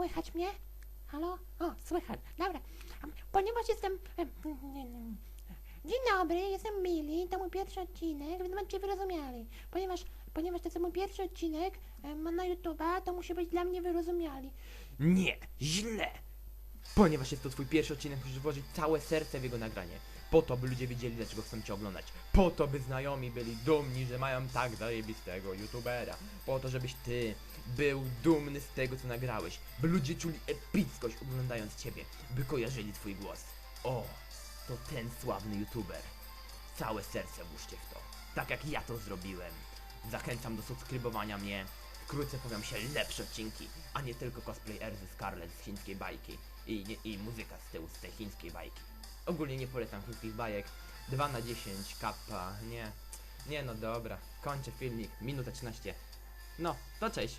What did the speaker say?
słychać mnie? Halo? O, słychać. Dobra. Ponieważ jestem... em, em, em, Dzień dobry, jestem Billy, to mój pierwszy odcinek, więc będziecie wyrozumiali. Ponieważ, ponieważ to jest mój pierwszy odcinek na YouTube'a, to musi być dla mnie wyrozumiali. Nie, źle! Ponieważ jest to twój pierwszy odcinek, musisz włożyć całe serce w jego nagranie. Po to, by ludzie wiedzieli, dlaczego chcą cię oglądać. Po to, by znajomi byli dumni, że mają tak zajebistego youtubera. Po to, żebyś ty był dumny z tego, co nagrałeś. By ludzie czuli epickość oglądając ciebie. By kojarzyli twój głos. O, to ten sławny youtuber. Całe serce włóżcie w to. Tak jak ja to zrobiłem. Zachęcam do subskrybowania mnie. Wkrótce pojawią się lepsze odcinki, a nie tylko cosplay Erzy Scarlett z chińskiej bajki i, nie, i muzyka z tyłu z tej chińskiej bajki. Ogólnie nie polecam chińskich bajek. 2 na 10, kappa, nie. Nie no dobra, kończę filmik, minuta 13. No, to cześć.